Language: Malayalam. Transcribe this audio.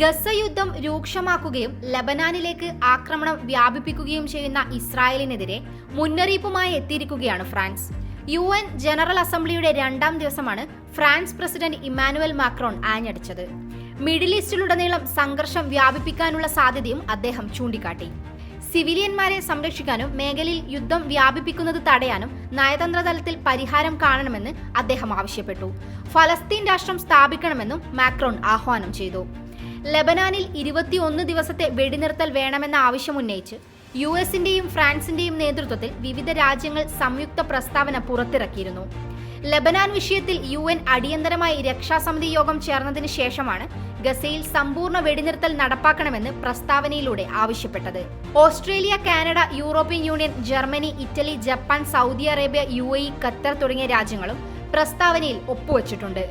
ഗസ യുദ്ധം രൂക്ഷമാക്കുകയും ലബനാനിലേക്ക് ആക്രമണം വ്യാപിപ്പിക്കുകയും ചെയ്യുന്ന ഇസ്രായേലിനെതിരെ മുന്നറിയിപ്പുമായി എത്തിയിരിക്കുകയാണ് ഫ്രാൻസ്. യു എൻ ജനറൽ അസംബ്ലിയുടെ രണ്ടാം ദിവസമാണ് ഫ്രാൻസ് പ്രസിഡന്റ് ഇമ്മാനുവൽ മാക്രോൺ ആഞ്ഞടിച്ചത്. മിഡിൽ ഈസ്റ്റിലുടനീളം സംഘർഷം വ്യാപിപ്പിക്കാനുള്ള സാധ്യതയും അദ്ദേഹം ചൂണ്ടിക്കാട്ടി. സിവിലിയന്മാരെ സംരക്ഷിക്കാനും മേഖലയിൽ യുദ്ധം വ്യാപിപ്പിക്കുന്നത് തടയാനും നയതന്ത്ര തലത്തിൽ പരിഹാരം കാണണമെന്ന് അദ്ദേഹം ആവശ്യപ്പെട്ടു. ഫലസ്തീൻ രാഷ്ട്രം സ്ഥാപിക്കണമെന്നും മാക്രോൺ ആഹ്വാനം ചെയ്തു. ലബനാനിൽ ഇരുപത്തിയൊന്ന് ദിവസത്തെ വെടിനിർത്തൽ വേണമെന്ന ആവശ്യമുന്നയിച്ച് യു എസിന്റെയും ഫ്രാൻസിന്റെയും നേതൃത്വത്തിൽ വിവിധ രാജ്യങ്ങൾ സംയുക്ത പ്രസ്താവന പുറത്തിറക്കിയിരുന്നു. ലബനാൻ വിഷയത്തിൽ യു എൻ അടിയന്തരമായി രക്ഷാസമിതി യോഗം ചേർന്നതിന് ശേഷമാണ് ഗസയിൽ സമ്പൂർണ വെടിനിർത്തൽ നടപ്പാക്കണമെന്ന് പ്രസ്താവനയിലൂടെ ആവശ്യപ്പെട്ടത്. Australia Canada European union Germany Italy Japan Saudi Arabia U Qatar തുടങ്ങിയ രാജ്യങ്ങളും പ്രസ്താവനയിൽ ഒപ്പുവച്ചിട്ടുണ്ട്.